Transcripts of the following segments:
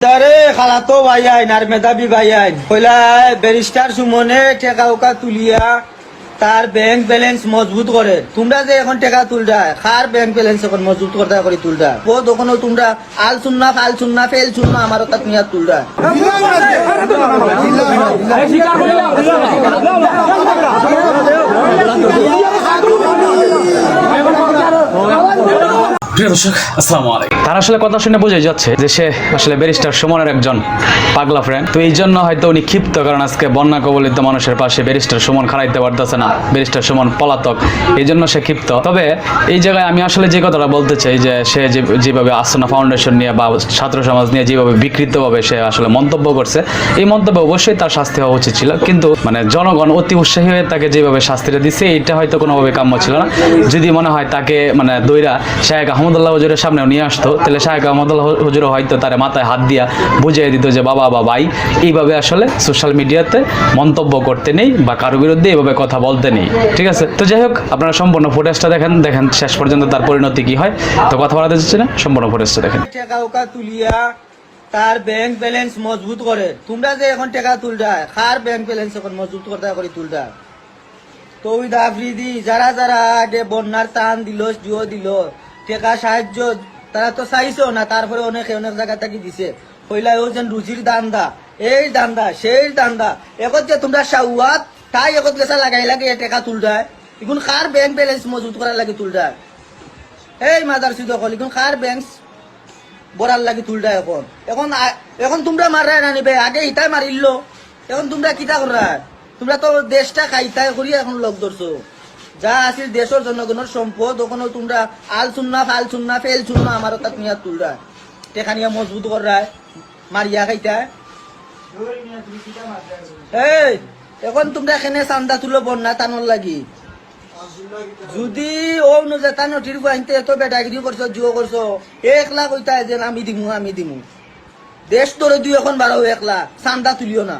তারে খালাতো ভাই আইন আর মেধাবী ভাই আইন। কইলা ব্যারিস্টার সুমনে টেকা উকা তুলিয়া তার ব্যাংক ব্যালেন্স মজবুত করে। তোমরা যে এখন টাকা তুলটা খার ব্যাংক ব্যালেন্স এখন মজবুত করতে করে তুলটা ও তখনও তোমরা আল চুন্না ফাল চুন্না ফেল চুন্না আমার কাছে নিয়ে তুলটা প্রিয় দর্শক, আসসালামু আলাইকুম। তার আসলে কথা শুনে বোঝাই যাচ্ছে যে সে আসলে ব্যারিস্টার সুমনের একজন পাগলা ফ্রেন্ড তো এই জন্য হয়তো উনি ক্ষিপ্ত, কারণ আজকে বন্যা কবলিত মানুষের পাশে ব্যারিস্টার সুমন খাড়াইতে পারতেছে না, ব্যারিস্টার সুমন পলাতক, এই জন্য সে ক্ষিপ্ত। তবে এই জায়গায় আমি আসলে যে কথাটা বলতে চাই, যে সে যেভাবে আসনা ফাউন্ডেশন নিয়ে বা ছাত্র সমাজ নিয়ে যেভাবে বিকৃতভাবে সে আসলে মন্তব্য করছে, এই মন্তব্য অবশ্যই তার শাস্তি হওয়া উচিত ছিল। কিন্তু মানে জনগণ অতি উৎসাহী হয়ে তাকে যেভাবে শাস্তিটা দিচ্ছে এটা হয়তো কোনোভাবে কাম্য ছিল না। যদি মনে হয় তাকে মানে দইরা শাহেক আহমদুল্লাহ হুজুরের সামনেও নিয়ে আসতো। তাহলে শাহেক আহমদুল্লাহ হুজুরও হয়তো তার মাথায় হাত দিয়া বুঝিয়ে দিত যে, বাবা, বা ভাই, এইভাবে আসলে সোশ্যাল মিডিয়াতে মন্তব্য করতে নেই বা কারও বিরুদ্ধে এইভাবে কথা বলতে নেই। ঠিক আছে? তো যাই হোক, আপনারা সম্পূর্ণ ফুটেজটা দেখেন দেখেন শেষ পর্যন্ত তার পরিণতি কি হয়। তো কথা বলাতে যাচ্ছে না, সম্পূর্ণ ফুটেজটা দেখেন। তুলিয়া তার ব্যাংক ব্যালেন্স মজবুত করে। তোমরা যে এখন টাকা তুলটা কার ব্যাংক ব্যালেন্স এখন মজবুত করতে করে তুলটা তো ওই আফ্রিদি, যারা যারা আগে বন্যার টান দিল, জিও দিল টাকা সাহায্য, তারা তো চাইছেও না, তারপরে অনেক অনেক জায়গা থেকে দিছে। কইলা ও যেন রুচির দান্দা, এই দান্দা, সেই দান্দা, একত যে তোমরা সাউয়াত, তাই একত গেছা লাগাই লাগে টেকা টাকা তুলটায় এখন কার ব্যাংক ব্যালেন্স মজবুত করার লাগে তুলটায় এই মাদার সিদ্ধ কল এখন কার ব্যাংক বরার লাগি তুলটা এখন? এখন এখন তোমরা মারায় না নিবে, আগে ইটাই মারিল এখন তোমরা কিতা করা তোমরা তো দেশটা খাইতাই করি এখন লোক ধরছো। যা আছিল দেশের জনগণের সম্পদ ওখানে তোমরা আল চুন্না ফাল চুন্না ফেল চুন্না আমার তাত নিয়ে তুলরা। টেকা নিয়ে মজবুত করা মারিয়া খাইতা। এখন তোমরা এখানে চান্দা তুলো বন্যা টানোর লাগি। যদি ও অনুযায়ী তা নটির গুয়াইতে এত বেটাগিরি করছ, জিও করছ একলা কইতা যে আমি দিমু আমি দিমু। দেশ তোরে দুই এখন বারো একলা চান্দা তুলিও না।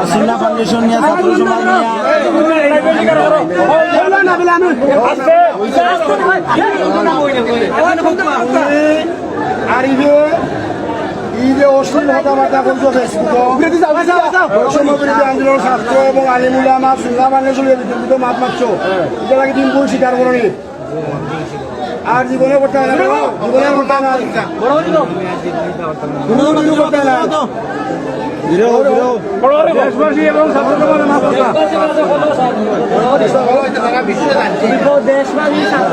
আসিনা ফাউন্ডেশন নিয়ে ছাত্র সমাজ নিয়ে আর যে অশ্লীল কথাবার্তা করছ ফেসবুকে বৈষম্য বিরোধী আন্দোলন ছাত্র এবং আলিমুল্লাহ আমার সুন্দর বিতর্কিত মাত মারছো। এটা লাগে দিন ভুল স্বীকার করনি আর জীবনে করতে হবে জীবনে করতে হবে কোনো কিছু করতে বিরো দেশবাসী এবং ছাত্র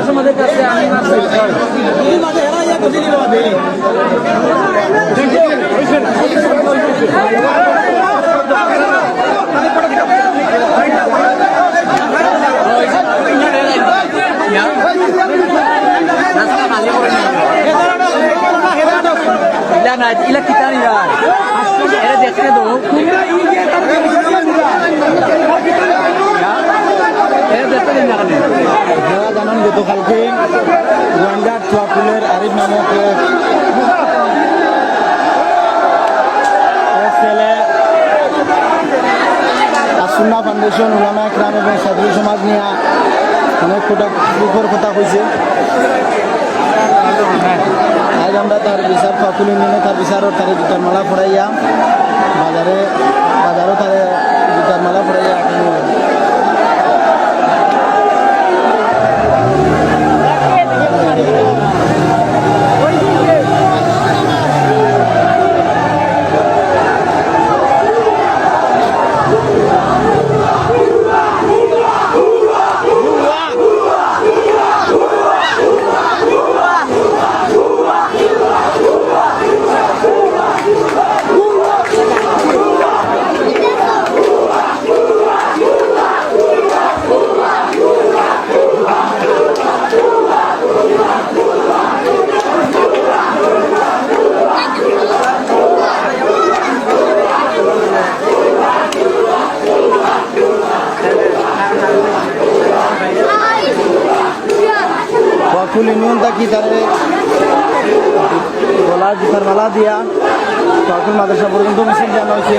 সমাজের কাছে আমি না ইলা কিতা নিরা এটা দেখতে দো দিন না আপনারা জানেন গতকালকে রোহিঙ্গার চুয়াকুলের আরিফ আসুন্না ফাউন্ডেশন উলামা একরাম এবং ছাত্র সমাজ নিয়ে অনেক কথা কথা কইছে। আজ আমরা তার বিচার ফাকুল নিয়ে তার বিচার তারে জুতার মালা ফোড়াইয়া বাজারে ইউনিয়ন থাকি তারে? গলা জুতার মালা দিয়া। তখন মাদ্রাসা পর্যন্ত মিছিল জানা হয়েছে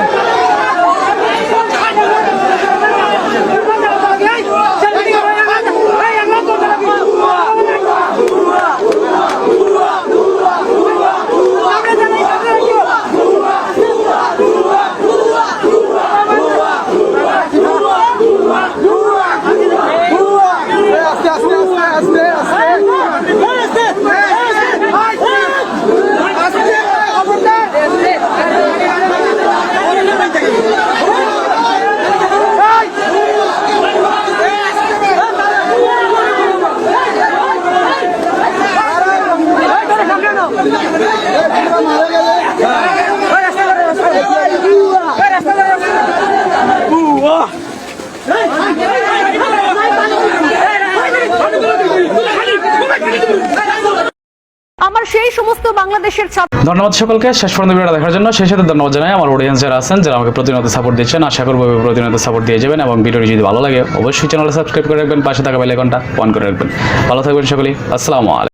বাংলাদেশের ছাত্র ধন্যবাদ সকলকে। শেষ পর্যন্ত ভিডিওটা দেখার জন্য সেই সাথে ধন্যবাদ জানাই। আমার অডিয়েন্স যারা আছেন, যারা আমাকে প্রতিনিয়ত সাপোর্ট দিচ্ছেন, আশা করব প্রতিনিয়ত সাপোর্ট দিয়ে যাবেন এবং ভিডিওটি যদি ভালো লাগে, অবশ্যই চ্যানেলটা সাবস্ক্রাইব করে রাখবেন, পাশে থাকা বেলাইকনটা অন করে রাখবেন। ভালো থাকবেন সকলেই। আসসালামু আলাইকুম।